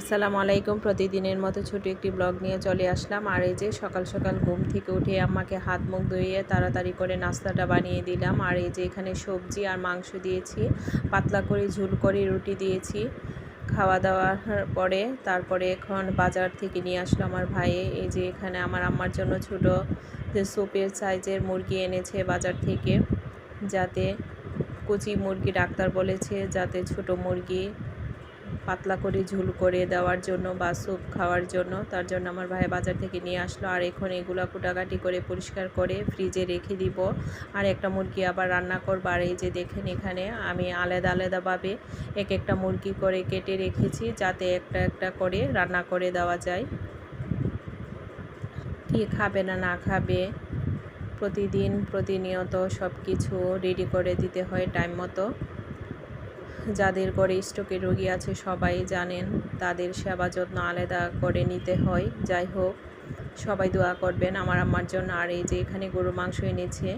আসসালামু আলাইকুম। প্রতিদিনের মতো ছোট একটি ব্লগ নিয়ে চলে আসলাম। আর এই যে সকাল সকাল ঘুম থেকে উঠে আমাকে হাত মুখ ধুইয়ে তাড়াতাড়ি করে নাস্তাটা বানিয়ে দিলাম। আর এই যে এখানে সবজি আর মাংস দিয়েছি, পাতলা করে ঝুল করে রুটি দিয়েছি খাওয়া দাওয়ার পরে। তারপরে এখন বাজার থেকে নিয়ে আসলো আমার ভাইয়ে এই যে এখানে আমার আম্মার জন্য ছোট যে সুপের সাইজের মুরগি এনেছে বাজার থেকে, যাতে কুচি মুরগি ডাক্তার বলেছে, যাতে ছোট মুরগি পাতলা করে ঝুল করে দেওয়ার জন্য বা স্যুপ খাওয়ার জন্য, তার জন্য আমার ভাই বাজার থেকে নিয়ে আসলো। আর এখন এগুলো কুটাকাটি করে পরিষ্কার করে ফ্রিজে রেখে দিব। আর একটা মুরগি আবার রান্না করব। আর এই যে দেখেন এখানে আমি আলাদা আলাদাভাবে এক একটা মুরগি করে কেটে রেখেছি, যাতে একটা একটা করে রান্না করে দেওয়া যায়। কি খাবে না না খাবে, প্রতিদিন প্রতিনিয়ত সব কিছু রেডি করে দিতে হয় টাইম মতো। যাদের ঘরে স্ট্রোকের রোগী আছে সবাই জানেন, তাদের সেবা যত্ন আলাদা করে নিতে হয়। যাই হোক, সবাই দোয়া করবেন আমার আম্মার জন্য। আর এই যে এখানে গরু মাংস এনেছে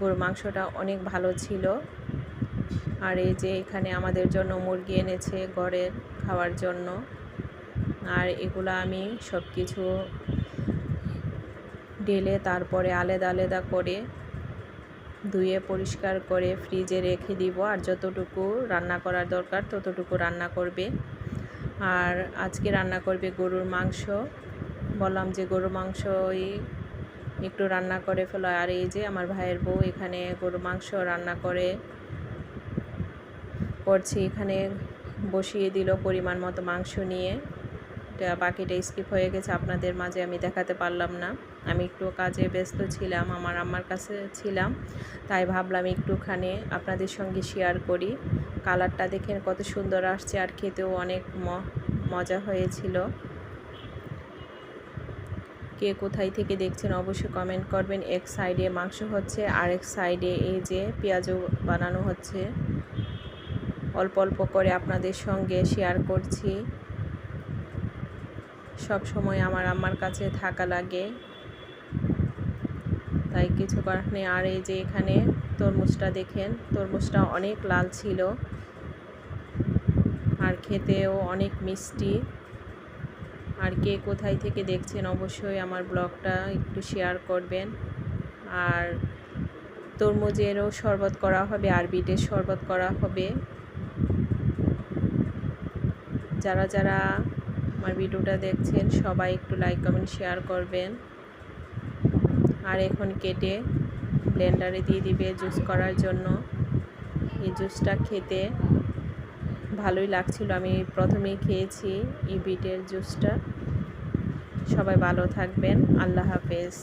গরু মাংসটা অনেক ভালো ছিল। আর এই যে এখানে আমাদের জন্য মুরগি এনেছে ঘরের খাওয়ার জন্য। আর এগুলো আমি সব কিছু ঢেলে তারপরে আলাদা আলাদা করে ধুয়ে পরিষ্কার করে ফ্রিজে রেখে দিব। আর যতটুকু রান্না করার দরকার, ততটুকু রান্না করবে। আর আজকে রান্না করবে গরুর মাংস। বললাম যে গরুর মাংসই একটু রান্না করে ফেলো। আর এই যে আমার ভাইয়ের বউ এখানে গরু মাংস রান্না করে করছি। এখানে বসিয়ে দিল পরিমাণ মতো মাংস নিয়ে। বাকিটা স্কিপ হয়ে গেছে, আপনাদের মাঝে আমি দেখাতে পারলাম না। আমি একটু কাজে ব্যস্ত ছিলাম, আমার আম্মার কাছে ছিলাম, তাই ভাবলাম একটুখানি আপনাদের সঙ্গে শেয়ার করি। কালারটা দেখেন কত সুন্দর আসছে আর খেতেও অনেক মজা হয়েছিল। কে কোথায় থেকে দেখছেন অবশ্যই কমেন্ট করবেন। এক সাইডে মাংস হচ্ছে, আর এক সাইডে এই যে পেঁয়াজও বানানো হচ্ছে। অল্প অল্প করে আপনাদের সঙ্গে শেয়ার করছি। সব সময় আমার আম্মার কাছে থাকা লাগে। তাই কিছু করার নেই আর এই যে এখানে তরমুজটা দেখেন, তরমুজটা অনেক লাল ছিল। আর খেতেও অনেক মিষ্টি। আর কে কোথায় থেকে দেখছেন অবশ্যই আমার ব্লগটা একটু শেয়ার করবেন। আর তরমুজেরও শরবত করা হবে, আর বিটের শরবত করা হবে। যারা যারা আমার ভিডিওটা দেখছেন, সবাই একটু লাইক কমেন্ট শেয়ার করবেন। আর এখন কেটে ব্লেন্ডারে দিয়ে দিবে জুস করার জন্য। এই জুসটা খেতে ভালোই লাগছিল। আমি প্রথমেই খেয়েছি এই বিটের জুসটা সবাই ভালো থাকবেন। আল্লাহ হাফেজ।